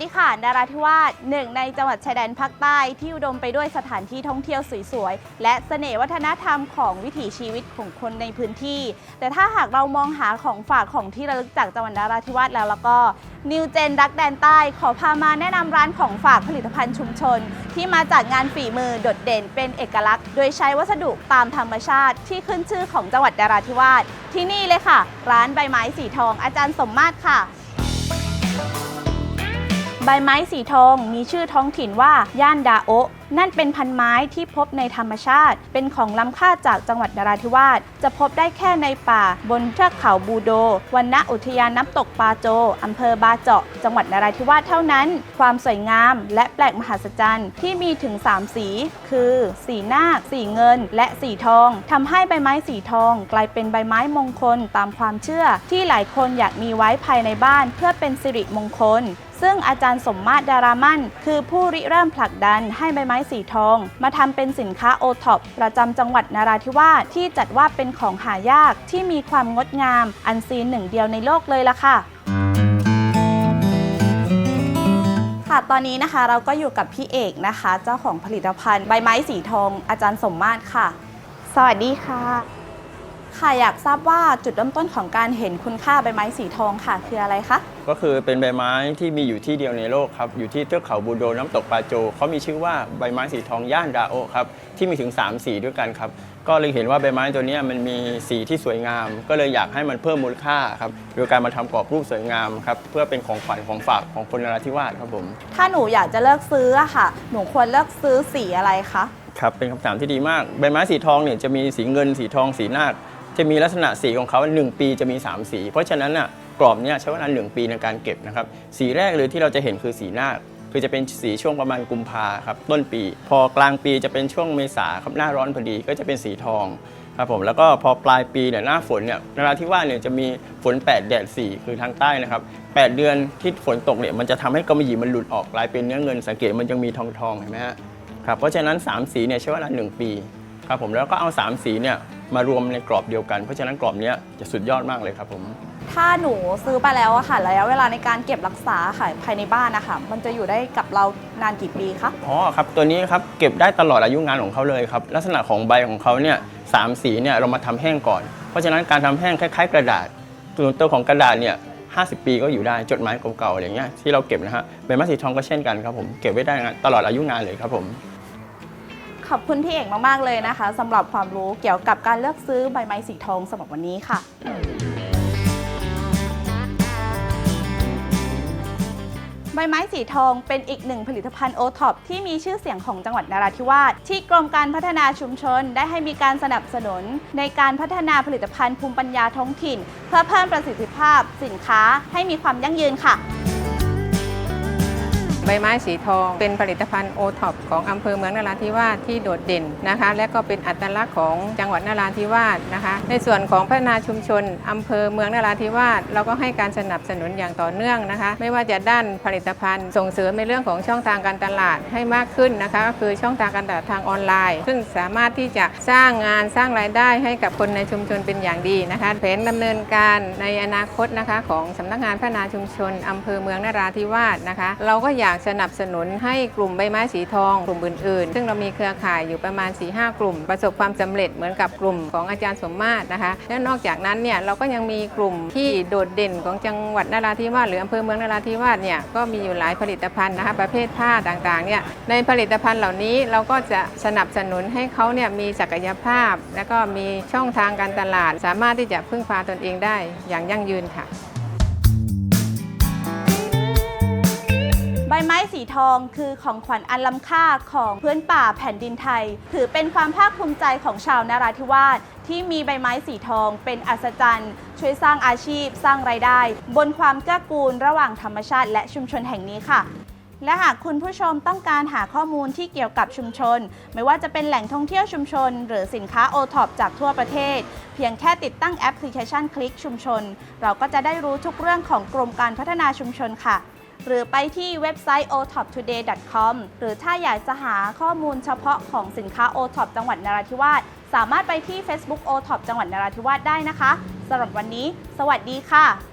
ดีค่ะนราธิวาสหนึ่งในจังหวัดชายแดนภาคใต้ที่อุดมไปด้วยสถานที่ท่องเที่ยวสวยๆ และเสน่ห์วัฒนธรรมของวิถีชีวิตของคนในพื้นที่ แต่ถ้าหากเรามองหาของฝากของที่ระลึกจากจังหวัดนราธิวาสแล้วแล้วก็นิวเจนรักแดนใต้ขอพามาแนะนำร้านของฝากผลิตภัณฑ์ชุมชน ที่มาจากงานฝีมือโดดเด่นเป็นเอกลักษณ์ โดยใช้วัสดุตามธรรมชาติ ที่ขึ้นชื่อของจังหวัดนราธิวาสที่นี่เลยค่ะ ร้านใบไม้สีทองอาจารย์สมมาตรค่ะ ใบไม้สีทองมีชื่อท้องถิ่นว่าย่านดาโอนั่นเป็นพันไม้ที่พบในธรรมชาติ เป็นของล้ำค่าจากจังหวัดนราธิวาส จะพบได้แค่ในป่า บนเทือกเขาบูโดวันณอุทยานน้ำตกปาโจ อำเภอบาเจาะ จังหวัดนราธิวาสเท่านั้น ความสวยงามและแปลกมหัศจรรย์ที่มีถึง 3 สี คือ สีนาค สีเงิน และสีทองทำให้ใบไม้สีทอง กลายเป็นใบไม้มงคลตามความเชื่อ ที่หลายคนอยากมีไว้ภายในบ้านเพื่อเป็นสิริมงคล ซึ่งอาจารย์สมมาตรดารามั่นคือผู้ริเริ่มผลักดันให้ใบไม้สีทอง มาทำเป็นสินค้าโอท็อปประจำจังหวัดนราธิวาสที่จัดว่าเป็นของหายากที่มีความงดงาม อันซีนหนึ่งเดียวในโลกเลยล่ะค่ะค่ะตอนนี้นะคะเราก็อยู่กับพี่เอกนะคะ เจ้าของผลิตภัณฑ์ใบไม้สีทองอาจารย์สมมาตรค่ะ สวัสดีค่ะ ค่ะอยากทราบว่าจุดเริ่มต้นของการเห็นคุณค่าใบไม้สีทองค่ะ คืออะไรคะก็คือเป็นใบไม้ที่มีอยู่ที่เดียวในโลกครับ อยู่ที่เทือกเขาบูโดน้ำตกปาโจเขามีชื่อว่าใบไม้สีทองย่านดาโอครับที่มีถึง 3 สีด้วยกันครับ ก็เลยเห็นว่าใบไม้ตัวเนี้ยมันมีสีที่สวยงาม ก็เลยอยากให้มันเพิ่มมูลค่าครับโดยการมาทำกรอบรูปสวยงามครับเพื่อเป็นของขวัญของฝากของคนนราธิวาสครับผม ถ้าหนูอยากจะเลิกซื้ออะค่ะ หนูควรเลิกซื้อสีอะไรคะ ครับเป็นคำถามที่ดีมาก ใบไม้สีทองเนี่ยจะมีสีเงินสีทองสีนาค จะมีลักษณะสีของเขาหนึ่งปีจะมี 3 สี เพราะฉะนั้นน่ะกรอบเนี่ยใช้เวลาหนึ่งปีในการเก็บนะครับ สีแรกเลยที่เราจะเห็นคือสีหน้าคือจะเป็นสีช่วงประมาณกุมภาครับต้นปี พอกลางปีจะเป็นช่วงเมษาครับหน้าร้อนพอดีก็จะเป็นสีทองครับผมแล้วก็พอปลายปีเนี่ยหน้าฝนเนี่ยนราธิวาสเนี่ยจะมีฝน 8 แดด 4 คือทางใต้นะครับ 8 เดือนที่ฝนตกเนี่ยมันจะทำให้กำมะหยี่มันหลุดออกกลายเป็นเนื้อเงินสังเกตมันยังมีทองทองเห็นไหมฮะครับเพราะฉะนั้น 3 สีเนี่ยใช้เวลา1ปีครับผมแล้วก็เอา 3 สีเนี่ย มารวมในกรอบเดียวกัน เพราะฉะนั้นกรอบเนี้ยจะสุดยอดมากเลยครับผม ถ้าหนูซื้อไปแล้วอะค่ะระยะเวลาในการเก็บรักษาค่ะภายในบ้านนะคะมันจะอยู่ได้กับเรานานกี่ปีคะอ๋อครับตัวนี้ครับเก็บได้ตลอดอายุงานของเขาเลยครับลักษณะของใบของเขาเนี่ยสามสีเนี่ยเรามาทำแห้งก่อน เพราะฉะนั้นการทำแห้งคล้าย ๆ กระดาษส่วนตัวของกระดาษเนี่ย50 ปีก็อยู่ได้จดหมายเก่าๆอะไรเงี้ยที่เราเก็บนะฮะใบไม้สีทองก็เช่นกันครับผมเก็บไว้ได้ตลอดอายุงานเลยครับผม ขอบคุณพี่เอกมาก ๆ เลยนะคะสำหรับความรู้เกี่ยวกับการเลือกซื้อใบไม้สีทองสำหรับวันนี้ค่ะ ใบไม้สีทองเป็นอีกหนึ่งผลิตภัณฑ์โอท็อปที่มีชื่อเสียงของจังหวัดนราธิวาสที่กรมการพัฒนาชุมชน ได้ให้มีการสนับสนุน ในการพัฒนาผลิตภัณฑ์ภูมิปัญญาท้องถิ่น เพื่อเพิ่มประสิทธิภาพสินค้าให้มีความยั่งยืนค่ะ ใบไม้สีทอง เป็นผลิตภัณฑ์โอท็อปของอำเภอเมืองนราธิวาสที่โดดเด่นนะคะ และก็เป็นอัตลักษณ์ของจังหวัดนราธิวาสนะคะ ในส่วนของพัฒนาชุมชนอำเภอเมืองนราธิวาสเราก็ให้การสนับสนุนอย่างต่อเนื่องนะคะ ไม่ว่าจะด้านผลิตภัณฑ์ ส่งเสริมในเรื่องของช่องทางการตลาดให้มากขึ้นนะคะก็คือช่องทางการตลาดทางออนไลน์ ซึ่งสามารถที่จะสร้างงานสร้างรายได้ให้กับคนในชุมชนเป็นอย่างดีนะคะแผนดำเนินการในอนาคตนะคะของสำนักงานพัฒนาชุมชนอำเภอเมืองนราธิวาสนะคะ เราก็อยากสนับสนุนให้กลุ่มใบไม้สีทองกลุ่มอื่นๆ ซึ่งเรามีเครือข่ายอยู่ประมาณ 4-5 กลุ่ม ประสบความสำเร็จเหมือนกับกลุ่มของอาจารย์สมมาตรนะคะ และนอกจากนั้นเนี่ยเราก็ยังมีกลุ่มที่โดดเด่นของจังหวัดนราธิวาสหรืออำเภอเมืองนราธิวาสเนี่ยก็มีอยู่หลายผลิตภัณฑ์นะคะประเภทผ้าต่างๆเนี่ยในผลิตภัณฑ์เหล่านี้เราก็จะสนับสนุนให้เขาเนี่ยมีศักยภาพ และก็มีช่องทางการตลาด สามารถที่จะพึ่งพาตนเองได้อย่างยั่งยืนค่ะ ไม้สีทองคือของขวัญอันล้ำค่าของพื้นป่าแผ่นดินไทย ถือเป็นความภาคภูมิใจของชาวนาราธิวาสที่มีใบไม้สีทอง เป็นอัศจรรย์ ช่วยสร้างอาชีพ สร้างไรายได้ บนความเกื้อกูลระหว่างธรรมชาติและชุมชนแห่งนี้ค่ะและหากคุณผู้ชมต้องการหาข้อมูลที่เกี่ยวกับชุมชน ไม่ว่าจะเป็นแหล่งท่องเที่ยวชุมชน หรือสินค้าโอท็อปจากทั่วประเทศ เพียงแค่ติดตั้งแอปพลิเคชันคลิกชุมชน เราก็จะได้รู้ทุกเรื่องของกรมการพัฒนาชุมชนค่ะ หรือไปที่เว็บไซต์ otoptoday.com หรือถ้าอยากจะหาข้อมูลเฉพาะของสินค้า OTOP จังหวัดนราธิวาสสามารถไปที่ Facebook OTOP จังหวัดนราธิวาสได้นะคะสำหรับวันนี้ สวัสดีค่ะ